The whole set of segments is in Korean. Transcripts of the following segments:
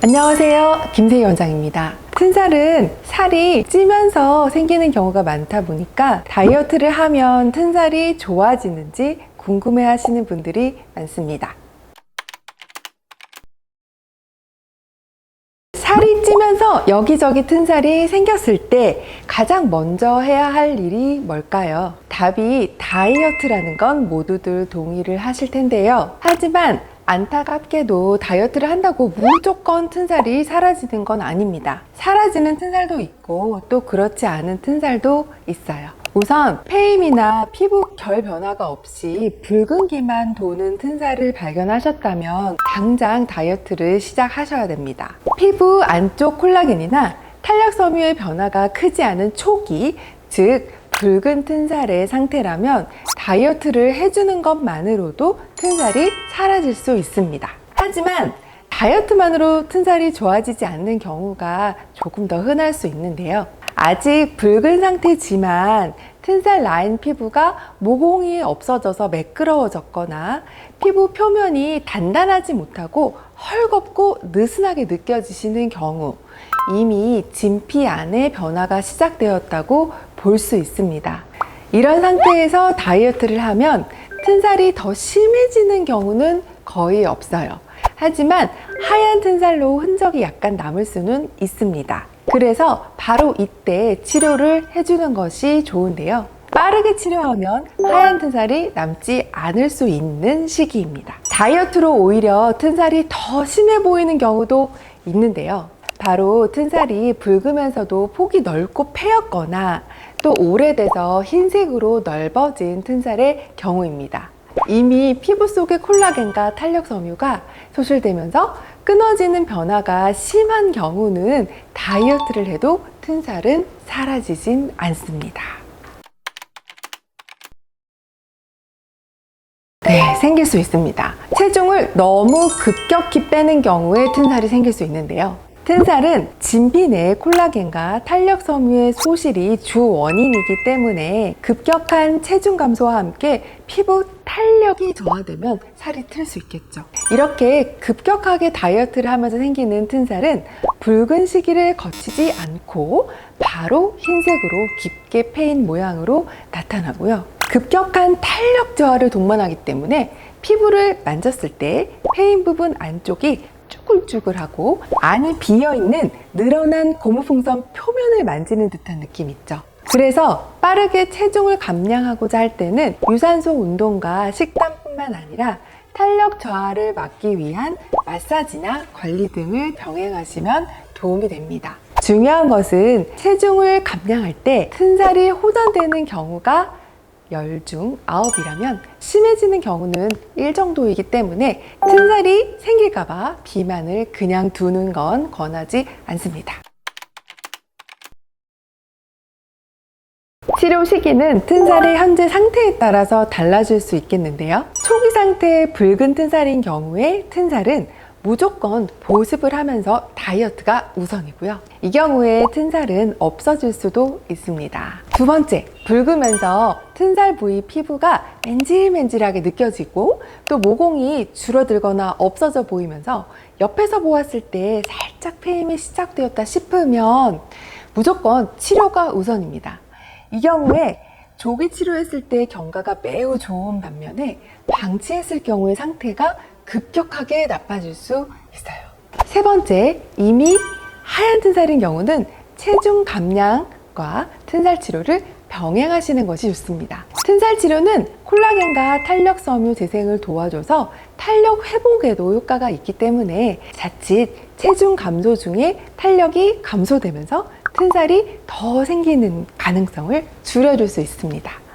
안녕하세요. 김세희 원장입니다. 튼살은 살이 찌면서 생기는 경우가 많다 보니까 다이어트를 하면 튼살이 좋아지는지 궁금해 하시는 분들이 많습니다. 살이 찌면서 여기저기 튼살이 생겼을 때 가장 먼저 해야 할 일이 뭘까요? 답이 다이어트라는 건 모두들 동의를 하실 텐데요. 하지만 안타깝게도 다이어트를 한다고 무조건 튼살이 사라지는 건 아닙니다. 사라지는 튼살도 있고 또 그렇지 않은 튼살도 있어요. 우선 페임이나 피부 결 변화가 없이 붉은기만 도는 튼살을 발견하셨다면 당장 다이어트를 시작하셔야 됩니다. 피부 안쪽 콜라겐이나 탄력 섬유의 변화가 크지 않은 초기, 즉 붉은 튼살의 상태라면 다이어트를 해주는 것만으로도 튼살이 사라질 수 있습니다. 하지만 다이어트만으로 튼살이 좋아지지 않는 경우가 조금 더 흔할 수 있는데요. 아직 붉은 상태지만 튼살 라인 피부가 모공이 없어져서 매끄러워졌거나 피부 표면이 단단하지 못하고 헐겁고 느슨하게 느껴지시는 경우 이미 진피 안에 변화가 시작되었다고 볼 수 있습니다. 이런 상태에서 다이어트를 하면 튼살이 더 심해지는 경우는 거의 없어요. 하지만 하얀 튼살로 흔적이 약간 남을 수는 있습니다. 그래서 바로 이때 치료를 해주는 것이 좋은데요. 빠르게 치료하면 하얀 튼살이 남지 않을 수 있는 시기입니다. 다이어트로 오히려 튼살이 더 심해 보이는 경우도 있는데요. 바로 튼살이 붉으면서도 폭이 넓고 패였거나 또 오래돼서 흰색으로 넓어진 튼살의 경우입니다. 이미 피부 속의 콜라겐과 탄력 섬유가 소실되면서 끊어지는 변화가 심한 경우는 다이어트를 해도 튼살은 사라지진 않습니다. 네, 생길 수 있습니다. 체중을 너무 급격히 빼는 경우에 튼살이 생길 수 있는데요. 튼살은 진피 내 콜라겐과 탄력 섬유의 소실이 주 원인이기 때문에 급격한 체중 감소와 함께 피부 탄력이 저하되면 살이 틀 수 있겠죠. 이렇게 급격하게 다이어트를 하면서 생기는 튼살은 붉은 시기를 거치지 않고 바로 흰색으로 깊게 패인 모양으로 나타나고요. 급격한 탄력 저하를 동반하기 때문에 피부를 만졌을 때 패인 부분 안쪽이 쭈글쭈글하고 안이 비어있는 늘어난 고무풍선 표면을 만지는 듯한 느낌 있죠. 그래서 빠르게 체중을 감량하고자 할 때는 유산소 운동과 식단뿐만 아니라 탄력 저하를 막기 위한 마사지나 관리 등을 병행하시면 도움이 됩니다. 중요한 것은 체중을 감량할 때 튼살이 호전되는 경우가 10중 9이라면 심해지는 경우는 1 정도이기 때문에 튼살이 생길까봐 비만을 그냥 두는 건 권하지 않습니다. 치료 시기는 튼살의 현재 상태에 따라서 달라질 수 있겠는데요. 초기 상태의 붉은 튼살인 경우에 튼살은 무조건 보습을 하면서 다이어트가 우선이고요. 이 경우에 튼살은 없어질 수도 있습니다. 두 번째, 붉으면서 튼살 부위 피부가 맨질맨질하게 느껴지고 또 모공이 줄어들거나 없어져 보이면서 옆에서 보았을 때 살짝 페임이 시작되었다 싶으면 무조건 치료가 우선입니다. 이 경우에 조기 치료했을 때 경과가 매우 좋은 반면에 방치했을 경우의 상태가 급격하게 나빠질 수 있어요. 세 번째, 이미 하얀 튼살인 경우는 체중 감량과 튼살 치료를 병행하시는 것이 좋습니다. 튼살 치료는 콜라겐과 탄력 섬유 재생을 도와줘서 탄력 회복에도 효과가 있기 때문에 자칫 체중 감소 중에 탄력이 감소되면서 튼살이 더 생기는 가능성을 줄여줄 수 있습니다.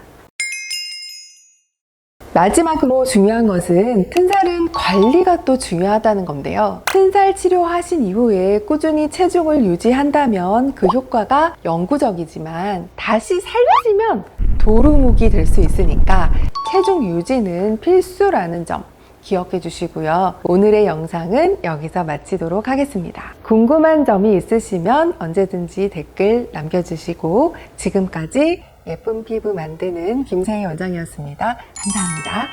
마지막으로 중요한 것은 튼살은 관리가 또 중요하다는 건데요. 튼살 치료하신 이후에 꾸준히 체중을 유지한다면 그 효과가 영구적이지만 다시 살찌면 도루묵이 될 수 있으니까 체중 유지는 필수라는 점 기억해 주시고요. 오늘의 영상은 여기서 마치도록 하겠습니다. 궁금한 점이 있으시면 언제든지 댓글 남겨주시고 지금까지 예쁜 피부 만드는 김세희 원장이었습니다. 감사합니다.